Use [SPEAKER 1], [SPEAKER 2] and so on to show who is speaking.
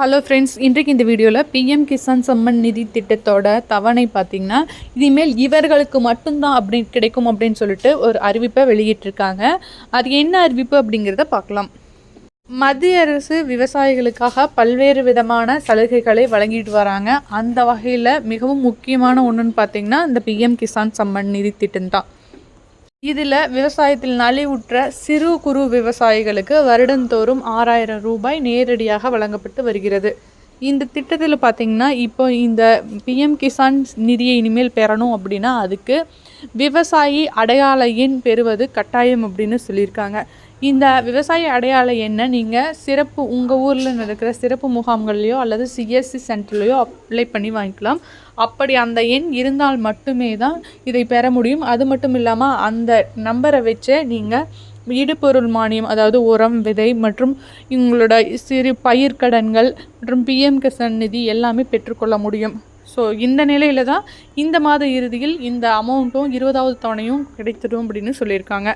[SPEAKER 1] Hello friends இன்றைக்கு இந்த வீடியோவில் பிஎம் கிசான் சம்மன் நிதி திட்டத்தோட தவணை பார்த்திங்கன்னா இனிமேல் இவர்களுக்கு மட்டும்தான் அப்படி கிடைக்கும் அப்படின்னு சொல்லிட்டு ஒரு அறிவிப்பை வெளியிட்டிருக்காங்க. அது என்ன அறிவிப்பு அப்படிங்கிறத பார்க்கலாம் மத்திய அரசு விவசாயிகளுக்காக பல்வேறு விதமான சலுகைகளை வழங்கிட்டு வராங்க. அந்த வகையில் மிகவும் முக்கியமான ஒன்றுன்னு பார்த்திங்கன்னா இந்த பிஎம் கிசான் சம்மன் நிதி திட்டம் தான் இதில் விவசாயத்தில் நலிவுற்ற சிறு குறு விவசாயிகளுக்கு வருடந்தோறும் ஆறாயிரம் ரூபாய் நேரடியாக வழங்கப்பட்டு வருகிறது. இந்த திட்டத்தில் பார்த்திங்கன்னா இப்போ இந்த பிஎம் கிசான் நிதியை இனிமேல் பெறணும் அப்படின்னா அதுக்கு விவசாயி அடையாள எண் பெறுவது கட்டாயம் அப்படின்னு சொல்லியிருக்காங்க. இந்த விவசாய அடையாள எண்ணை நீங்கள் சிறப்பு உங்கள் ஊரில் நடக்கிற சிறப்பு முகாம்கள்லையோ அல்லது சிஎஸ்சி சென்டர்லையோ அப்ளை பண்ணி வாங்கிக்கலாம். அப்படி அந்த எண் இருந்தால் மட்டுமே தான் இதை பெற முடியும். அது மட்டும் இல்லாமல் அந்த நம்பரை வச்சே நீங்கள் இடுபொருள் மானியம் அதாவது உரம் விதை மற்றும் இவங்களோட சிறு பயிர்க்கடன்கள் மற்றும் பிஎம் கிசான் நிதி எல்லாமே பெற்றுக்கொள்ள முடியும். ஸோ இந்த நிலையில் தான் இந்த மாத இறுதியில் இந்த அமௌண்ட்டும் இருபதாவது தவணையும் கிடைத்துடும் அப்படின்னு சொல்லியிருக்காங்க.